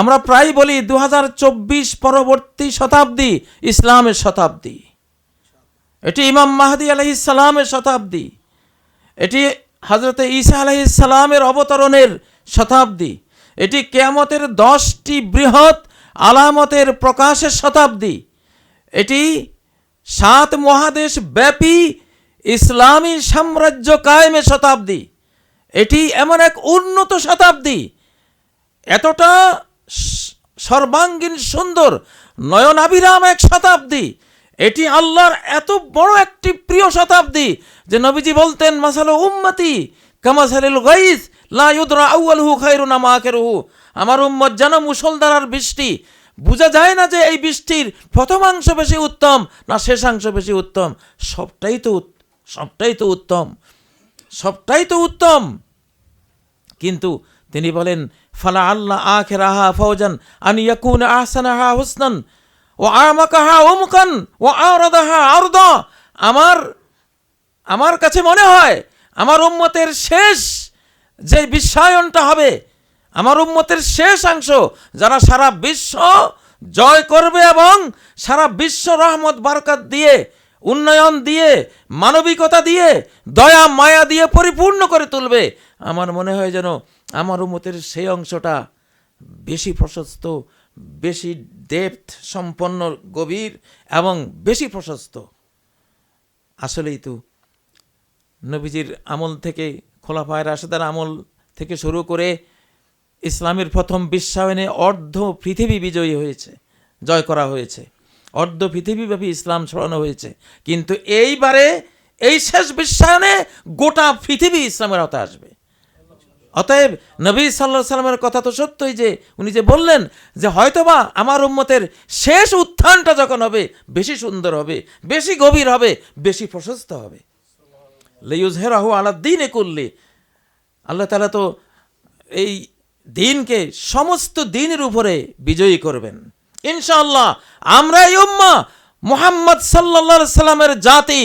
আমরা প্রায় বলি দু হাজার চব্বিশ পরবর্তী শতাব্দী ইসলামের শতাব্দী। এটি ইমাম মাহাদি আলহিসাল্লামের শতাব্দী। এটি হজরতে ঈসা আলহিসাল্লামের অবতরণের শতাব্দী। এটি কেয়ামতের দশটি বৃহৎ আলামতের প্রকাশের শতাব্দী। এটি সাত মহাদেশ ব্যাপী ইসলামী সাম্রাজ্য কায়েমের শতাব্দী। এটি এমন এক উন্নত শতাব্দী। এতটা সর্বাঙ্গীন সুন্দর নয়নাভিরাম এক শতাব্দী। এটি আল্লাহর এত বড় একটি প্রিয় শতাব্দী যে নবীজি বলতেন, মাসালো উম্মতি কামাসালিল গাইস লা ইউদরা আউয়ালহু খায়রুন আমা আখিরুহু। আমার উম্মত যেন মুসলধারার বৃষ্টি। বোঝা যায় না যে এই বৃষ্টির প্রথমাংশ বেশি উত্তম না শেষাংশ বেশি উত্তম। সবটাই তো সবটাই তো উত্তম। সবটাই তো উত্তম। কিন্তু তিনি বলেন ফালা আল্লাহ আখের আহা ফৌজান আন ইয়াকুন আহসানাহা হুসনান ও আমাকাহা উমকান ও আরদাহা আরদ। আমার আমার কাছে মনে হয় আমার উম্মতের শেষ যে বিশ্বায়নটা হবে, আমার উম্মতের শেষ অংশ যারা সারা বিশ্ব জয় করবে এবং সারা বিশ্ব রহমত, বারকাত দিয়ে, উন্নয়ন দিয়ে, মানবিকতা দিয়ে, দয়া, মায়া দিয়ে পরিপূর্ণ করে তুলবে, আমার মনে হয় যেন আমার উমতের সেই অংশটা বেশি প্রশস্ত, বেশি ডেপথ সম্পন্ন, গভীর এবং বেশি প্রশস্ত। আসলেই তো নবীজির আমল থেকে, খোলাফায় রাশেদার আমল থেকে শুরু করে ইসলামের প্রথম বিশ্বায়নে অর্ধ পৃথিবী বিজয়ী হয়েছে, জয় করা হয়েছে। অর্ধ পৃথিবীব্যাপী ইসলাম ছড়ানো হয়েছে। কিন্তু এইবারে, এই শেষ বিশ্বায়নে গোটা পৃথিবী ইসলামের আওতায় আসবে। অতএব নবী সাল্লাহ সাল্লামের কথা তো সত্যই যে উনি যে বললেন যে হয়তোবা আমার উম্মতের শেষ উত্থানটা যখন হবে, বেশি সুন্দর হবে, বেশি গভীর হবে, বেশি প্রশস্ত হবে। লেইউজ হেরাহু আলা দিনে করলে আল্লাহ তালা তো এই দিনকে সমস্ত দিনের উপরে বিজয়ী করবেন। ইনশাআল্লাহ আমরা এই উম্মা মুহাম্মদ সাল্লা সাল্লামের জাতি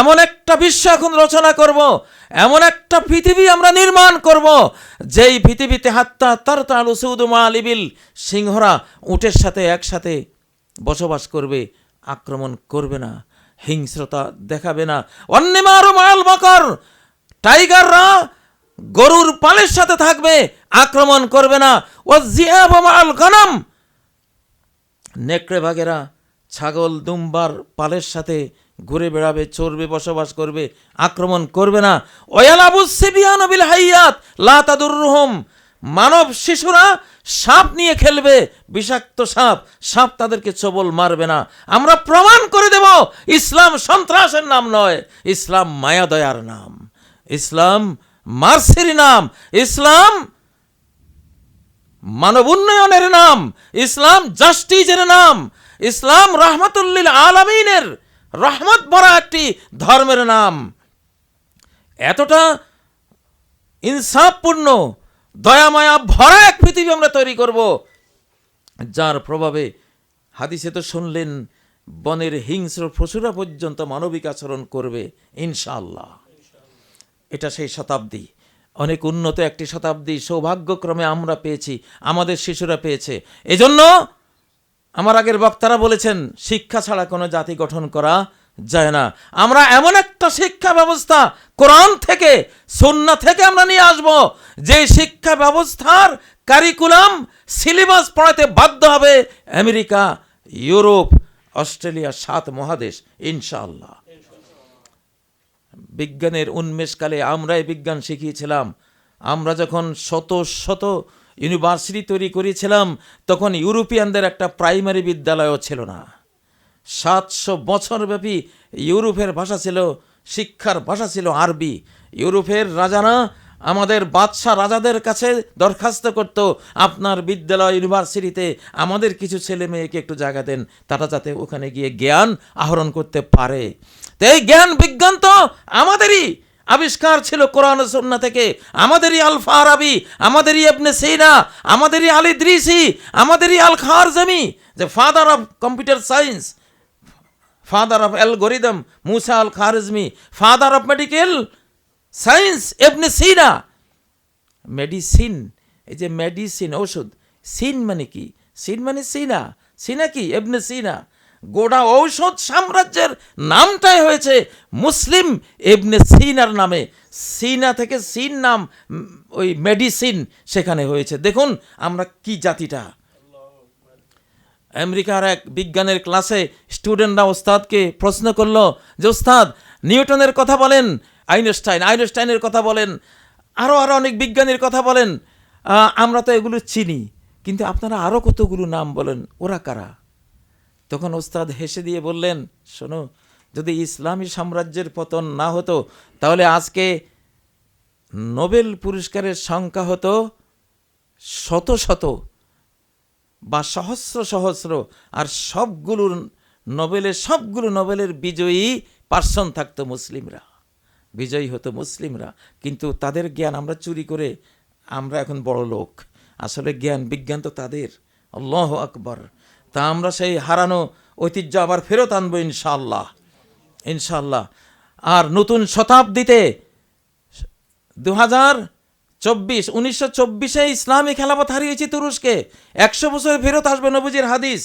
এমন একটা বিশ্ব এখন রচনা করব, এমন একটা পৃথিবী আমরা নির্মাণ করব, যেই পৃথিবীতে হাত্তা তার তাল উসুদুমা আলিবিল সিংহরা উটের সাথে একসাথে বসবাস করবে, আক্রমণ করবে না, হিংস্রতা দেখাবে না। অন্যমার মাল মকর টাইগাররা গরুর পালের সাথে থাকবে, আক্রমণ করবে না। ও জিয়াব মাল গনম, নেকড়ে বাঘেরা ছাগল দুম্বার পালের সাথে ঘুরে বেড়াবে, চড়বে, বসবাস করবে, আক্রমণ করবে না। হাইয়াত, লা তাদুররুহুম মানব শিশুরা সাপ নিয়ে খেলবে, বিষাক্ত সাপ। সাপ তাদেরকে চবল মারবে না। আমরা প্রমাণ করে দেব, ইসলাম সন্ত্রাসের নাম নয়, ইসলাম মায়া দয়ার নাম। ইসলাম মার্সির নাম, ইসলাম মানব উন্নয়নের নাম, ইসলাম জাস্টিসের নাম। ইসলাম রহমতুল্লিল আলমিনের রহমত ভরা একটি ধর্মের নাম। এতটা ইনসাফপূর্ণ, দয়ামায়া ভরা এক পৃথিবী আমরা তৈরি করব, যার প্রভাবে হাদিসে তো শুনলেন, বনের হিংস্র পশুরা পর্যন্ত মানবিক আচরণ করবে ইনশাল্লাহ এটা সেই শতাব্দী। অনেক উন্নত একটি শতাব্দী সৌভাগ্যক্রমে আমরা পেয়েছি, আমাদের শিশুরা পেয়েছে। এজন্য আমার আগের বক্তারা বলেছেন, শিক্ষা ছাড়া কোনো জাতি গঠন করা যায় না। আমরা এমন একটা শিক্ষা ব্যবস্থা কোরআন থেকে সন্না থেকে আমরা নিয়ে আসব, যে শিক্ষা ব্যবস্থার কারিকুলাম সিলেবাস পড়াতে বাধ্য হবে আমেরিকা, ইউরোপ, অস্ট্রেলিয়া, সাত মহাদেশ, ইনশাআল্লাহ। বিজ্ঞানের উন্মেষকালে আমরাই বিজ্ঞান শিখিয়েছিলাম। আমরা যখন শত শত ইউনিভার্সিটি তৈরি করেছিলাম, তখন ইউরোপিয়ানদের একটা প্রাইমারি বিদ্যালয়ও ছিল না। সাতশো বছরব্যাপী ইউরোপের ভাষা ছিল, শিক্ষার ভাষা ছিল আরবি। ইউরোপের রাজারা আমাদের বাদশাহ রাজাদের কাছে দরখাস্ত করত, আপনার বিদ্যালয়, ইউনিভার্সিটিতে আমাদের কিছু ছেলে মেয়েকে একটু জায়গা দেন, তারা যাতে ওখানে গিয়ে জ্ঞান আহরণ করতে পারে। তো এই জ্ঞান বিজ্ঞান তো আমাদেরই। আবিষ্কার ছিল কোরআন ও সুন্নাহ থেকে। আমাদেরই আল ফারাবি, আমাদেরই ইবনে সিনা, আমাদেরই আল ইদ্রিসি, আমাদেরই আল খারজামি। যে father of computer science father of algorithm Musa Al Khwarizmi father of medical science Ibn Sina. Medicine এই যে মেডিসিন ওষুধ সিন মানে কি? সিন মানে সিনা। সিনা কি? এবনে সিনা। গোটা ঔষধ সাম্রাজ্যের নামটাই হয়েছে মুসলিম এবনে সিনার নামে। সিনা থেকে সিন নাম ওই মেডিসিন সেখানে হয়েছে। দেখুন আমরা কি জাতিটা। আমেরিকার এক বিজ্ঞানের ক্লাসে স্টুডেন্টরা ওস্তাদকে প্রশ্ন করল যে, ওস্তাদ, নিউটনের কথা বলেন, আইনস্টাইন, আইনস্টাইনের কথা বলেন আরও আরও অনেক বিজ্ঞানীর কথা বলেন। আমরা তো এগুলো চিনি, কিন্তু আপনারা আরও কতগুলো নাম বলেন, ওরা কারা? তখন ওস্তাদ হেসে দিয়ে বললেন, শোনো, যদি ইসলামী সাম্রাজ্যের পতন না হতো, তাহলে আজকে নোবেল পুরস্কারের সংখ্যা হতো শত শত বা সহস্র সহস্র, আর সবগুলোর নোবেলের সবগুলো নোবেলের বিজয়ী পার্সন থাকতো মুসলিমরা, বিজয়ী হতো মুসলিমরা। কিন্তু তাদের জ্ঞান আমরা চুরি করে, আমরা এখন বড় লোক আসলে জ্ঞান বিজ্ঞান তো তাদের। আল্লাহ আকবর। তা আমরা সেই হারানো ঐতিহ্য আবার ফেরত আনব ইনশাল্লাহ ইনশাল্লাহ আর নতুন শতাব্দীতে দু হাজার চব্বিশ, উনিশশো চব্বিশে ইসলামী খেলাপথ হারিয়েছি তুরস্কে। একশো বছর ফেরত আসবে নবুজির হাদিস।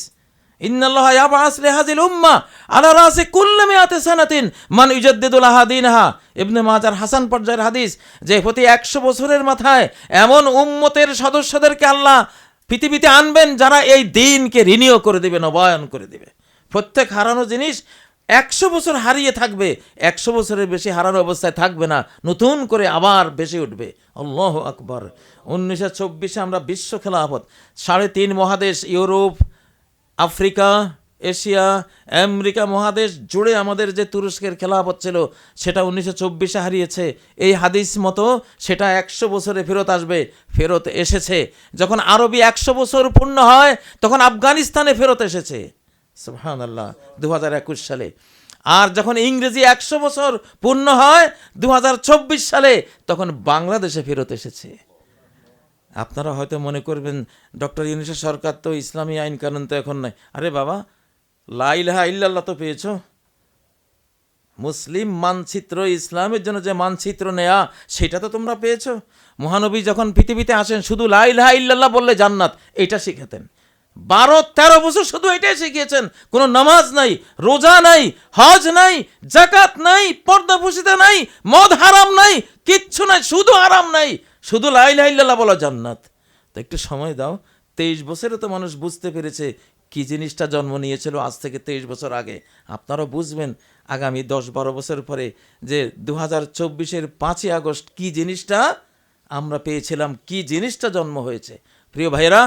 হাসান পর্যায়ের হাদিস, যে প্রতি একশো বছরের মাথায় এমন উম্মতের সদস্যদেরকে আল্লাহ পৃথিবীতে আনবেন যারা এই দিনকে রিনিও করে দেবে, নবায়ন করে দেবে। প্রত্যেক হারানো জিনিস একশো বছর হারিয়ে থাকবে, একশো বছরের বেশি হারানো অবস্থায় থাকবে না, নতুন করে আবার বেশি উঠবে। আল্লাহ আকবর। উনিশশো চব্বিশে আমরা বিশ্ব খেলাফত, সাড়ে তিন মহাদেশ, ইউরোপ, আফ্রিকা এশিয়া, আমেরিকা মহাদেশ জুড়ে আমাদের যে তুরস্কের খেলাফত ছিল, সেটা উনিশশো চব্বিশে হারিয়েছে। এই হাদিস মতো সেটা একশো বছরে ফেরত আসবে, ফেরত এসেছে। যখন আরবি একশো বছর পূর্ণ হয়, তখন আফগানিস্তানে ফেরত এসেছে। সুবহান আল্লাহ দু সালে। আর যখন ইংরেজি একশো বছর পূর্ণ হয় দু হাজার চব্বিশ সালে, তখন বাংলাদেশে ফেরত এসেছে। আপনারা হয়তো মনে করবেন, ডক্টর ইউনিসের সরকার তো ইসলামী আইন কানুন তো এখন নাই। আরে বাবা লাইলাহা ইল্লাল্লাহ তো পেয়েছ? মুসলিম মানচিত্র, ইসলামের জন্য যে মানচিত্র নেয়া, সেটা তো তোমরা পেয়েছ? মহানবী যখন পৃথিবীতে আসেন, শুধু লাইলহা ইল্লাল্লাহ বললে জান্নাত, এটা শিখাতেন। বারো, তেরো বছর শুধু এটাই শিখিয়েছেন, কোনো নামাজ নাই, রোজা নাই, হজ নাই জাকাত নাই, পর্দা পুষিতে নাই, মদ হারাম নাই, কিচ্ছু নাই, শুধু আরাম নাই, শুধু ইল্লাল্লাহ বলা জান্নাত। তো একটু সময় দাও, তেইশ বছরে তো মানুষ বুঝতে পেরেছে কি জিনিসটা জন্ম নিয়েছিল আজ থেকে তেইশ বছর আগে? আপনারাও বুঝবেন আগামী দশ বারো বছর পরে যে দু হাজার চব্বিশের পাঁচই আগস্ট কি জিনিসটা আমরা পেয়েছিলাম, কি জিনিসটা জন্ম হয়েছে। প্রিয় ভাইয়েরা,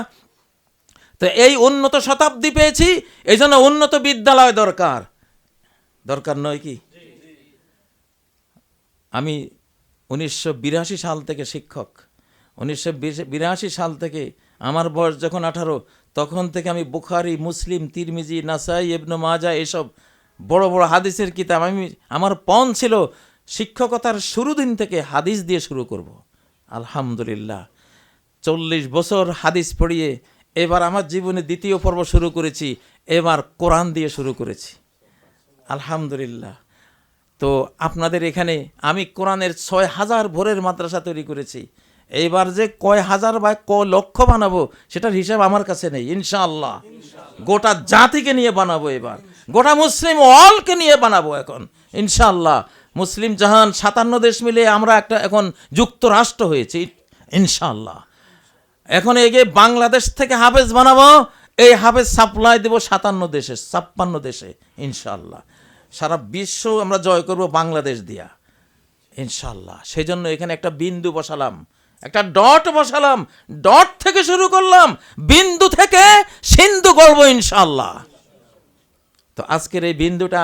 তো এই উন্নত শতাব্দী পেয়েছি এই জন্য উন্নত বিদ্যালয় দরকার। দরকার নয় কি? আমি উনিশশো বিরাশি সাল থেকে শিক্ষক। উনিশশো বিরাশি সাল থেকে আমার বয়স যখন আঠারো, তখন থেকে আমি বুখারি, মুসলিম, তিরমিজি, নাসাই, ইবনু মাজা এসব বড় বড় হাদিসের কিতাব। আমি, আমার পণ ছিল শিক্ষকতার শুরু দিন থেকে হাদিস দিয়ে শুরু করব। আলহামদুলিল্লাহ। চল্লিশ বছর হাদিস পড়িয়ে এবার আমার জীবনে দ্বিতীয় পর্ব শুরু করেছি, এবার কোরআন দিয়ে শুরু করেছি। আলহামদুলিল্লাহ। তো আপনাদের এখানে আমি কোরআনের ছয় হাজার ভোরের মাদ্রাসা তৈরি করেছি। এইবার যে কয় হাজার বা ক লক্ষ বানাবো, সেটার হিসাব আমার কাছে নেই, ইনশাআল্লাহ। গোটা জাতিকে নিয়ে বানাবো এবার। গোটা মুসলিম অলকে নিয়ে বানাবো এখন, ইনশাআল্লাহ। মুসলিম জাহান সাতান্ন দেশ মিলে আমরা একটা এখন যুক্তরাষ্ট্র হয়েছি, ইনশাআল্লাহ। এখন এগিয়ে বাংলাদেশ থেকে হাফেজ বানাবো, এই হাফেজ সাপ্লাই দেবো সাতান্ন দেশে, ছাপ্পান্ন দেশে ইনশাল্লাহ সারা বিশ্ব আমরা জয় করব বাংলাদেশ দিয়া ইনশাল্লাহ সেই জন্য এখানে একটা বিন্দু বসালাম। একটা ডট বসালাম, ডট থেকে শুরু করলাম, বিন্দু থেকে সিন্ধু করব ইনশাল্লাহ তো আজকের এই বিন্দুটা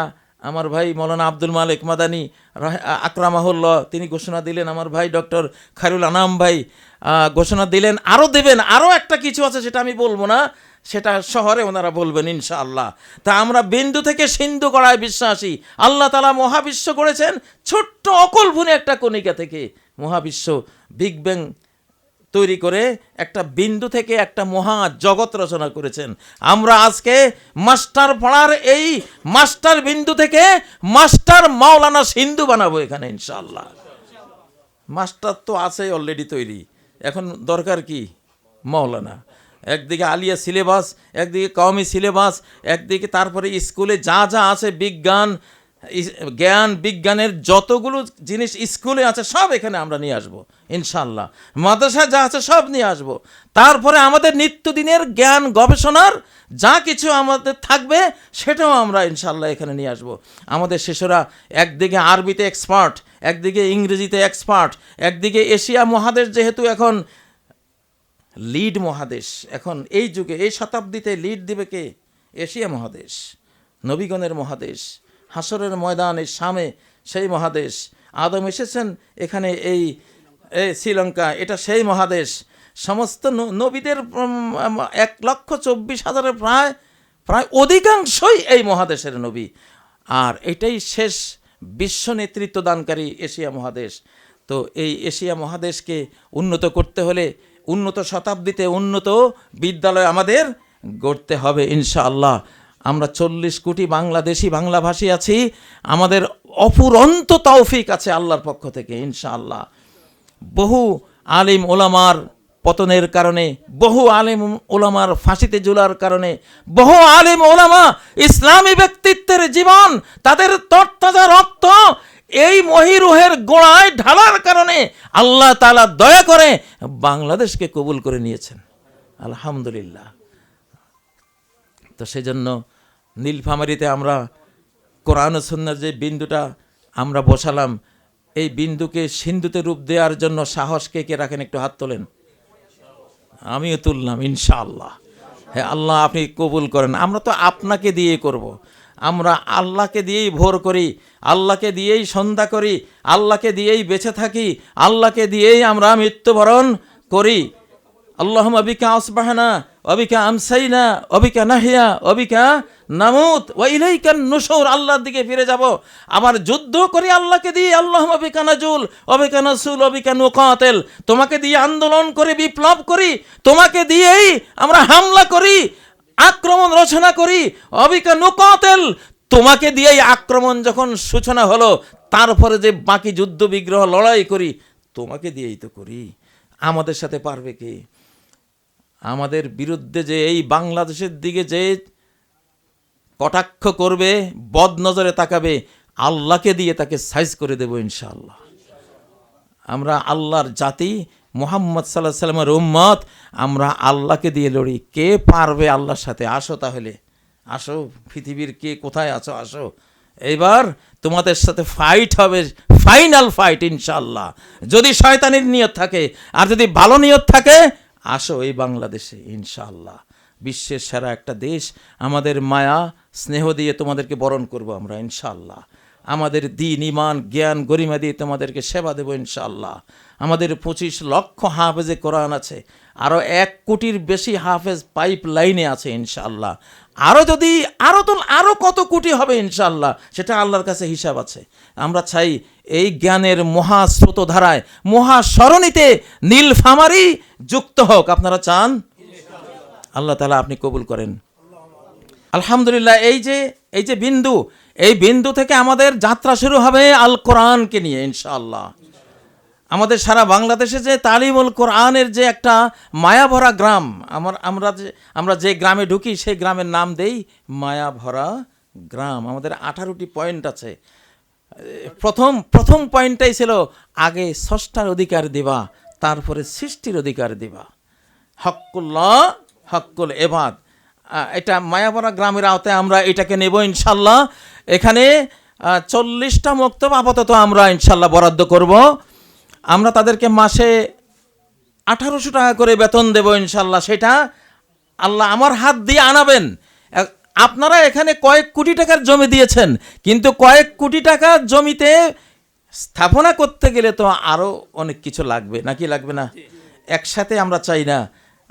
আমার ভাই মৌলানা আব্দুল মালিক মাদানী আকরামাহুল্লাহ, তিনি ঘোষণা দিলেন, আমার ভাই ডক্টর খারুল আনাম ভাই ঘোষণা দিলেন আরও দেবেন আরও একটা কিছু আছে সেটা আমি বলব না, সেটা শহরে ওনারা বলবেন ইনশাআল্লাহ। তা আমরা বিন্দু থেকে সিন্ধু করায় বিশ্বাসী, আল্লাহ তালা মহাবিশ্ব করেছেন ছোট্ট অকল্পনীয় একটা কণিকা থেকে। মহাবিশ্ব বিগ ব্যাং তৈরি করে একটা বিন্দু থেকে একটা মহা জগৎ রচনা করেছেন। আমরা আজকে মাস্টার পড়ার এই মাস্টার বিন্দু থেকে মাস্টার মাওলানা সিন্ধু বানাবো এখানে ইনশাল্লাহ মাস্টার তো আছে অলরেডি তৈরি। এখন দরকার কি? মাওলানা। একদিকে আলিয়া সিলেবাস, একদিকে কওমি সিলেবাস, একদিকে তারপরে স্কুলে যা যা আছে বিজ্ঞান জ্ঞান, বিজ্ঞানের যতগুলো জিনিস স্কুলে আছে, সব এখানে আমরা নিয়ে আসব ইনশাল্লাহ মাদ্রাসায় যা আছে, সব নিয়ে আসব। তারপরে আমাদের নিত্যদিনের জ্ঞান, গবেষণার যা কিছু আমাদের থাকবে, সেটাও আমরা ইনশাল্লাহ এখানে নিয়ে আসব। আমাদের শিশুরা একদিকে আরবিতে এক্সপার্ট একদিকে ইংরেজিতে এক্সপার্ট একদিকে এশিয়া মহাদেশ যেহেতু এখন লিড মহাদেশ, এখন এই যুগে, এই শতাব্দীতে লিড দিবে কে? এশিয়া মহাদেশ, নবীগণের মহাদেশ। হাসরের ময়দানে সামে সেই মহাদেশ। আদম এসেছেন এখানে এই এই শ্রীলঙ্কা, এটা সেই মহাদেশ। সমস্ত নবীদের এক লক্ষ চব্বিশ হাজারের প্রায় প্রায় অধিকাংশই এই মহাদেশের নবী। আর এটাই শেষ বিশ্ব নেতৃত্ব দানকারী এশিয়া মহাদেশ। তো এই এশিয়া মহাদেশকে উন্নত করতে হলে, উন্নত শতাব্দীতে উন্নত বিদ্যালয় আমাদের গড়তে হবে ইনশাআল্লাহ। আমরা চল্লিশ কোটি বাংলাদেশি, বাংলাভাষী আছি। আমাদের অফুরন্ত তৌফিক আছে আল্লাহর পক্ষ থেকে, ইনশাআল্লাহ। বহু আলিম ওলামার পতনের কারণে, বহু আলিম ওলামার ফাঁসিতে ঝুলার কারণে, বহু আলিম ওলামা ইসলামী ব্যক্তিত্বের জীবন, তাদের তরতাজা রক্ত এই মহিরুহের গোড়ায় ঢালার কারণে আল্লাহ তালা দয়া করে বাংলাদেশকে কবুল করে নিয়েছেন। আলহামদুলিল্লাহ। তো সেজন্য নীলফামারিতে আমরা কোরআন ও সুন্নার যে বিন্দুটা আমরা বসালাম, এই বিন্দুকে সিন্ধুতে রূপ দেওয়ার জন্য সাহস কে কে রাখেন? একটু হাত তোলেন। আমিও তুললাম, ইনশাআল্লাহ। হ্যাঁ আল্লাহ, আপনি কবুল করেন। আমরা তো আপনাকে দিয়ে করব। আমরা আল্লাহকে দিয়েই ভোর করি, আল্লাহকে দিয়েই সন্ধ্যা করি, আল্লাহকে দিয়েই বেঁচে থাকি, আল্লাহকে দিয়েই আমরা মৃত্যুবরণ করি। আল্লাহম অবিকা আসবাহানা অবিকা আমসাইনা, অবিকা নাহিয়া, অবিকা নামুত ও ইলাইকান নুসুর আল্লাহর দিকে ফিরে যাব। আবার যুদ্ধ করি আল্লাহকে দিয়ে আল্লাহ অবিকা নাজুল, অবিকা নাসুল, অবিকা নুকাতেল। তোমাকে দিয়ে আন্দোলন করে, বিপ্লব করি, তোমাকে দিয়েই আমরা হামলা করি, আক্রমণ রচনা করি, অবিকা নুকাতেল। তোমাকে দিয়েই আক্রমণ যখন সূচনা হলো, তারপরে যে বাকি যুদ্ধ বিগ্রহ লড়াই করি, তোমাকে দিয়েই তো করি। আমাদের সাথে পারবে কে? আমাদের বিরুদ্ধে যে এই বাংলাদেশের দিকে যে কটাক্ষ করবে বদ নজরে তাকাবে, আল্লাহকে দিয়ে তাকে সাইজ করে দেব ইনশাআল্লাহ। আমরা আল্লাহর জাতি, মোহাম্মদ সাল্লাহ সাল্লামের উম্মত, আমরা আল্লাহকে দিয়ে লড়ি। কে পারবে আল্লাহর সাথে? আসো তাহলে। আসো, পৃথিবীর কে কোথায় আছো? আসো। এইবার তোমাদের সাথে ফাইট হবে ফাইনাল ফাইট ইনশাল্লাহ যদি শয়তানির নিয়ত থাকে, আর যদি ভালো নিয়ত থাকে আসো এই বাংলাদেশে, ইনশাআল্লাহ। বিশ্বের সেরা একটা দেশ। আমাদের মায়া, স্নেহ দিয়ে তোমাদেরকে বরণ করব আমরা, ইনশাআল্লাহ। আমাদের দিন ইমান জ্ঞান, গরিমা দিয়ে তোমাদেরকে সেবা দেবো, ইনশাআল্লাহ। আমাদের পঁচিশ লক্ষ হাফেজে কোরআন আছে। আরও এক কোটির বেশি হাফেজ পাইপ লাইনে আছে, ইনশাআল্লাহ। আরও যদি আরও তো আরও কত কোটি হবে ইনশাল্লাহ সেটা আল্লাহর কাছে হিসাব আছে। আমরা চাই এই জ্ঞানের মহাস্রোতধারায় মহাসরণীতে নীলফামারি যুক্ত হোক। আপনারা চান? আল্লাহ তালা আপনি কবুল করেন। আলহামদুলিল্লাহ, এই যে এই যে বিন্দু, এই বিন্দু থেকে আমাদের যাত্রা শুরু হবে আল কোরআনকে নিয়ে ইনশাআল্লাহ। আমাদের সারা বাংলাদেশে যে তালিমুল কোরআনের যে একটা মায়াভরা গ্রাম, আমার, আমরা যে আমরা যে গ্রামে ঢুকি, সেই গ্রামের নাম দেই মায়াভরা গ্রাম। আমাদের আঠারোটি পয়েন্ট আছে। প্রথম প্রথম পয়েন্টটাই ছিল, আগে ষষ্ঠার অধিকার দিবা, তারপরে সৃষ্টির অধিকার দিবা। হকুল্লাহ হকুল এবাদ। এটা মায়াপাড়া গ্রামের আওতায় আমরা এটাকে নেব ইনশাল্লাহ। এখানে চল্লিশটা মক্তব আপাতত আমরা ইনশাল্লাহ বরাদ্দ করব। আমরা তাদেরকে মাসে আঠারোশো টাকা করে বেতন দেব ইনশাল্লাহ সেটা আল্লাহ আমার হাত দিয়ে আনাবেন। আপনারা এখানে কয়েক কোটি টাকার জমি দিয়েছেন কিন্তু কয়েক কোটি টাকা জমিতে স্থাপনা করতে গেলে তো আরও অনেক কিছু লাগবে নাকি লাগবে না? একসাথে আমরা চাই না।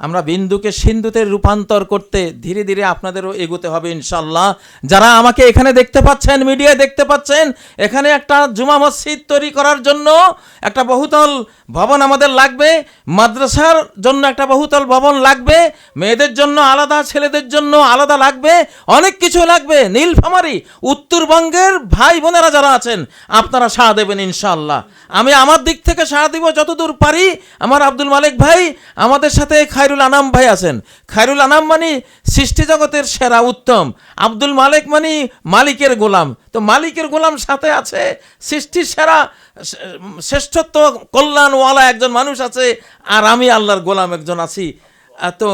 আমরা বিন্দুকে সিন্ধুতে রূপান্তর করতে ধীরে ধীরে আপনাদেরও এগোতে হবে ইনশাল্লাহ যারা আমাকে এখানে দেখতে পাচ্ছেন, মিডিয়ায় দেখতে পাচ্ছেন, এখানে একটা জুমা মসজিদ তৈরি করার জন্য একটা বহুতল ভবন আমাদের লাগবে। মাদ্রাসার জন্য একটা বহুতল ভবন লাগবে। মেয়েদের জন্য আলাদা, ছেলেদের জন্য আলাদা লাগবে। অনেক কিছু লাগবে। নীলফামারি, উত্তরবঙ্গের ভাই বোনেরা যারা আছেন, আপনারা সাড়া দেবেন ইনশাল্লাহ আমি আমার দিক থেকে সাড়া দিব যতদূর পারি। আমার আব্দুল মালিক ভাই, আমাদের সাথে খাই খায়রুল আনাম ভাই আছেন। খায়রুল আনাম মানে সৃষ্টি জগতের সেরা উত্তম। আব্দুল মালিক মানে মালিকের গোলাম। তো মালিকের গোলাম সাথে আছে সৃষ্টির সেরা শ্রেষ্ঠত্ব কল্যাণওয়ালা একজন মানুষ আছে, আর আমি আল্লাহর গোলাম একজন আছি। তো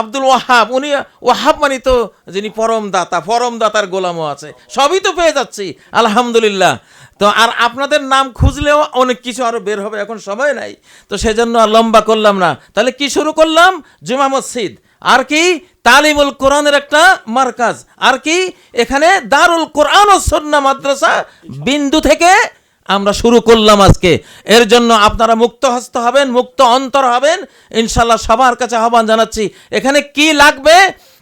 আব্দুল ওয়াহাব, উনি ওয়াহাব মানে তো যিনি পরম দাতা পরম দাতার গোলামও আছে। সবই তো পেয়ে যাচ্ছি, আলহামদুলিল্লাহ। তো আর আপনাদের নাম খুঁজলেও অনেক কিছু আরও বের হবে, এখন সময় নাই। তো সেজন্য আর লম্বা করলাম না। তাহলে কি শুরু করলাম? জুমা মসজিদ। আর কি? তালিমুল কোরআনের একটা মার্কাজ। আর কি? এখানে দারুল কোরআন ও সন্না মাদ্রাসা বিন্দু থেকে আমরা শুরু করলাম আজকে। এর জন্য আপনারা মুক্ত হস্ত হবেন, মুক্ত অন্তর হবেন। ইনশাল্লাহ সবার কাছে আহ্বান জানাচ্ছি, এখানে কি লাগবে?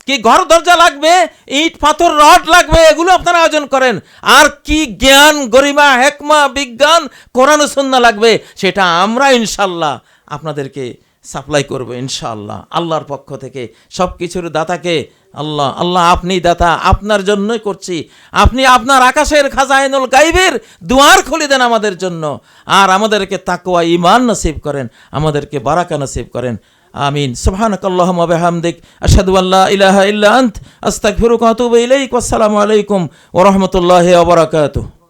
কি ঘর দরজা লাগবে? ইট, পাথর, রড লাগবে? এগুলো আপনারা আয়োজন করেন। আর কি জ্ঞান, গরিমা, হেকমা, বিজ্ঞান, কোরআন সন্না লাগবে, সেটা আমরা ইনশাল্লাহ আপনাদেরকে সাপ্লাই করব ইনশাআল্লাহ। আল্লাহর পক্ষ থেকে সব কিছুর দাতাকে, আল্লাহ আল্লাহ আপনি দাতা, আপনার জন্যই করছি। আপনি আপনার আকাশের খাজাইনুল গাইবের দুয়ার খুলে দেন আমাদের জন্য। আর আমাদেরকে তাকওয়া ইমান নসিব করেন, আমাদেরকে বারাকা নসিব করেন। আমিন। সুবহানাক আল্লাহুম্মা বিহামদিক। আশহাদু আল্লা ইলাহা ইল্লা আন্ত। আস্তাগফিরুকা ওয়া ইলাইক। ওয়াসসালামু আলাইকুম ওয়া রাহমাতুল্লাহি ওয়া